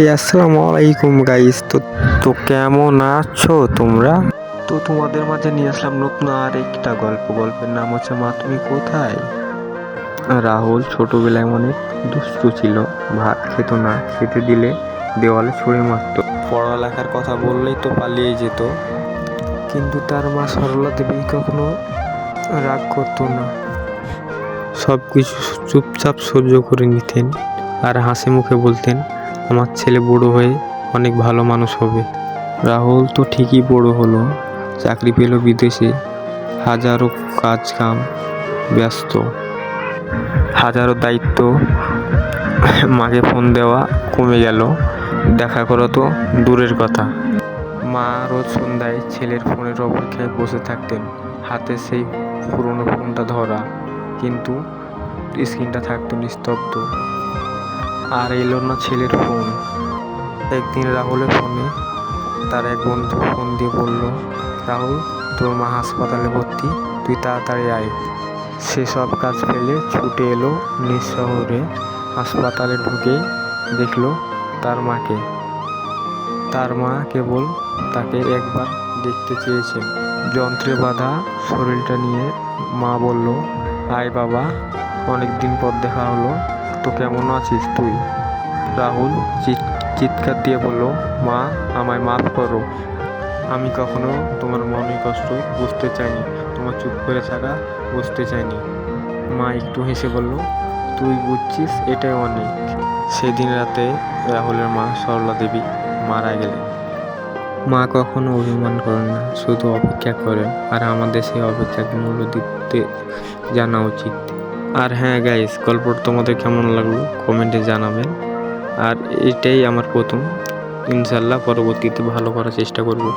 হে আসসালামু আলাইকুম গাইস। তো তো কেমন আছো তোমরা? তো তোমাদের মাঝে নিয়ে আসলাম নতুন আর একটা গল্প। গল্পের নাম হচ্ছে মা তুমি কোথায়? রাহুল ছোটবেলায় অনেক দুষ্টু ছিল। ভাত খেত না খেতে দিলে দেওয়ালে ছুঁড়ে মারতো। পড়ালেখার কথা বললেই তো পালিয়ে যেত। কিন্তু তার মা সরলা দেবী কখনো রাগ করতো না। সব কিছু চুপচাপ সহ্য করে নিতেন আর হাসি মুখে বলতেন আমার ছেলে বড় হয়ে অনেক ভালো মানুষ হবে। রাহুল তো ঠিকই বড় হলো, চাকরি পেল বিদেশে, হাজারো কাজ কাম ব্যস্ত। হাজারো দায়িত্ব, মাকে ফোন দেওয়া কমে গেল, দেখা করা তো দূরের কথা। মা রোজ সন্ধ্যায় ছেলের ফোনের অপেক্ষায় বসে থাকতেন, হাতে সেই পুরনো ফোনটা ধরা, কিন্তু স্ক্রিনটা থাকতো নিস্তব্ধ আর এলো না ছেলের ফোন। একদিন রাহুলের ফোনে তার এক বন্ধু ফোন দিয়ে বলল, রাহুল, তোর মা হাসপাতালে ভর্তি, তুই তাড়াতাড়ি আয়। সে সব কাজ ফেলে ছুটে এলো নিজ শহরে। হাসপাতালে ঢুকে দেখল তার মাকে। তার মা কেবল তাকে একবার দেখতে চেয়েছেন যন্ত্রে বাঁধা শরীরটা নিয়ে মা বলল, আয় বাবা অনেক দিন পর দেখা হলো। তো কেমন আছিস তুই? রাহুল চিৎ- চিৎকার দিয়ে বলল, মা, আমায় মাফ করো। আমি কখনো তোমার মনের কষ্ট বুঝতে চাইনি। তোমার চুপ করে থাকা বুঝতে চাইনি। মা একটু হেসে বলল, তুই বুঝছিস, এটাই অনেক। সেদিন রাতে রাহুলের মা সরলা দেবী মারা গেলেন। মা কখনো অভিমান করেন না, শুধু অপেক্ষা করেন। আর আমাদের সেই অপেক্ষাকে মূল্য দিতে জানা উচিত। আর হ্যাঁ গাইস গল্পটা তোমাদের কেমন লাগল? কমেন্টে জানাবেন। আর এটাই আমার প্রথম। ইনশাল্লাহ পরবর্তীতে ভালো করার চেষ্টা করব।